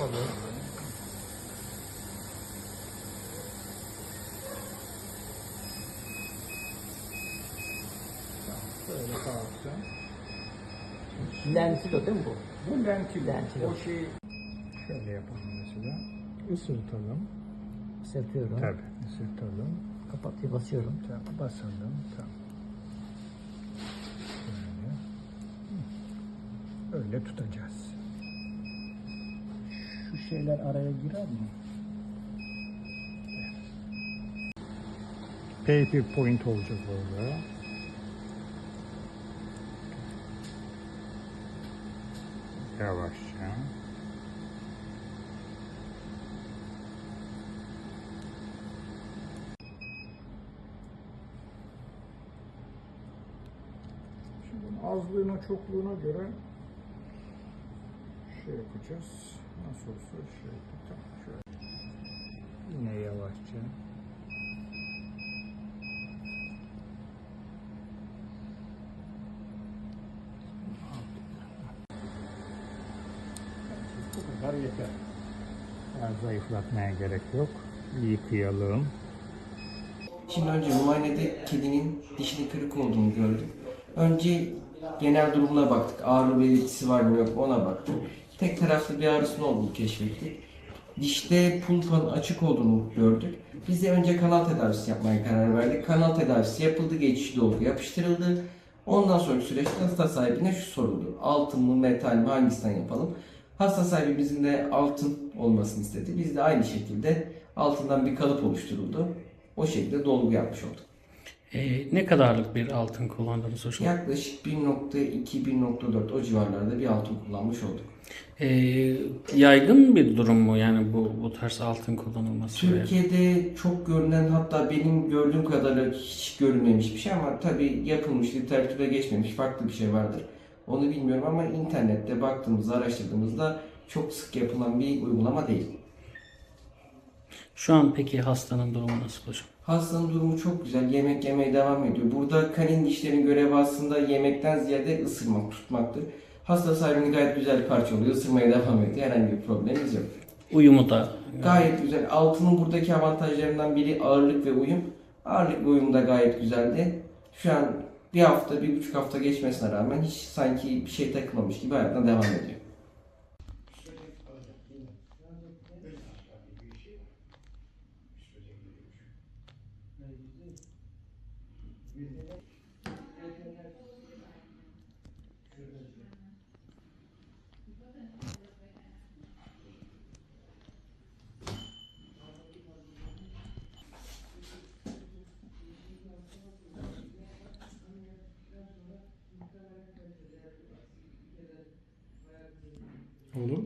Olur. Böyle kalktım. Lentil o değil mi bu? Bu lentil. Lentil. O şey şöyle yapalım mesela. Isırtalım. Isırtıyorum. Tabii ısırtalım. Kapatıyor basıyorum. Tamam, basalım. Tamam. Böyle. Öyle tutacağız. Şeyler araya girer mi? Paper point olacak orada. Yavaşça. Şimdi azlığına çokluğuna göre şey yapacağız. Nasıl olsa şey tamam şöyle. Yine yavaşça. Bu kadar yeter. Daha zayıflatmaya gerek yok. Yıkayalım. Şimdi önce muayenede kedinin dişinin kırık olduğunu gördük. Önce genel durumuna baktık. Ağrı belirtisi var mı yok ona baktık. Tek taraflı bir ağrısının olduğunu keşfettik. Dişte pulpanın açık olduğunu gördük. Biz de önce kanal tedavisi yapmaya karar verdik. Kanal tedavisi yapıldı, geçici dolgu yapıştırıldı. Ondan sonraki süreçte hasta sahibine şu soruldu. Altın mı, metal mi, hangisinden yapalım? Hasta sahibimizin de altın olmasını istedi. Biz de aynı şekilde altından bir kalıp oluşturuldu. O şekilde dolgu yapmış olduk. Ee, ne kadarlık bir altın kullandınız hocam? Yaklaşık 1.2-1.4 o civarlarda bir altın kullanmış olduk. Ee, yaygın bir durum mu yani bu bu tarz altın kullanılması? Türkiye'de çok görünen hatta benim gördüğüm kadarıyla hiç görülmemiş bir şey ama tabii yapılmış, literatüre geçmemiş farklı bir şey vardır. Onu bilmiyorum ama internette baktığımızda, araştırdığımızda çok sık yapılan bir uygulama değil. Şu an peki hastanın durumu nasıl hocam? Hastanın durumu çok güzel. Yemek yemeye devam ediyor. Burada kanin dişlerin görevi aslında yemekten ziyade ısırmak, tutmaktır. Hasta sahibini gayet güzel parçalıyor. Isırmaya devam ediyor. Herhangi bir problemimiz yok. Uyumu da Gayet güzel. Altının buradaki avantajlarından biri ağırlık ve uyum. Ağırlık ve uyum da gayet güzeldi. Şu an bir hafta, bir buçuk hafta geçmesine rağmen hiç sanki bir şey takılmamış gibi hayatına devam ediyor. Olur.